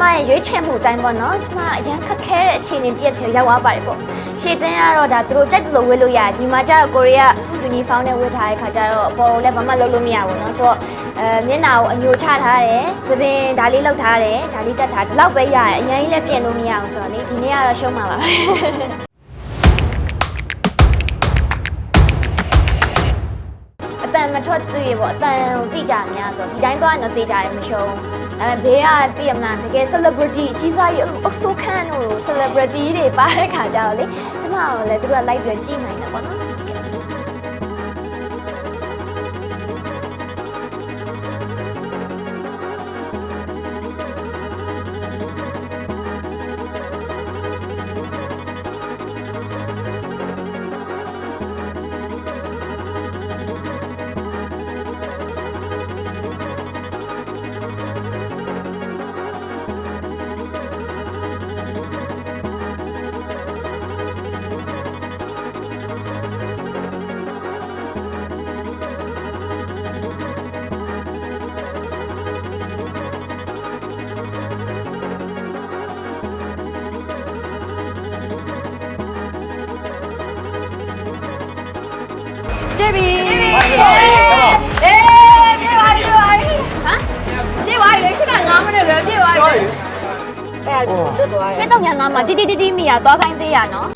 မရဲ့ရွေးချယ်မှုအတိုင်းပေါ့နော်ကျမအရန်ခက်ခဲတဲ့အခြေအနေတရက်ထဲရောက်သွားပါတယ်ပေါ့ရှေ့တင်းကတော့ဒါသူတို့တိုက်လို့ဝေးလို့ရတယ်ညီမကျတော့ကိုရီးယားယူနီဖောင်းနဲ့ဝတ်ထားတဲ့ခါကျတော့အပေါ်ကိုလည်းဘာမှလုပ်လို့မရဘူးနော်ဆိုတော့အဲမျက်နှာကိုအညိုချထားတယ်သပင်ဒါလေးလောက်ထားတယ်ဒါလေးတက်ထားဒီလောက်ပဲရတယ်အရင်ကြီးလည်းပြင်လို့မရအောင်ဆိုတော့လေဒီနေ့ကတော့ရှုံးမှာပါပဲ န်မထွက်သေးဘောအတန်ကိုတိကြများဆိုဒီတိုင်းသွားရင်တော့တိကြတယ်မရှုံးအဲဘေးကတိရမလားတကယ် celebrity အကြီးစားကြီးအဆိုးခန့်တို့ celebrity တွေပါတဲ့ခါကြတော့လေကျမကလည်းသူတို့ကလိုက်ပြီးကြည့်နိုင်တယ်ပေါ့နော် ပြည့်ပြီပြည့်ပြီဟုတ်ပြီအေးဟုတ်ပါပြည့်ပါပြည့်ပါဟမ်ပြည့်ပါလေရှင်းတာ9မိနစ်လွယ်ပြည့်ပါကျော်ရေအဲ့ဒါလွတ်သွားပြတ်တော့ညာငါမှာတိတိတိတိမိရသွားခိုင်းသေးရနော်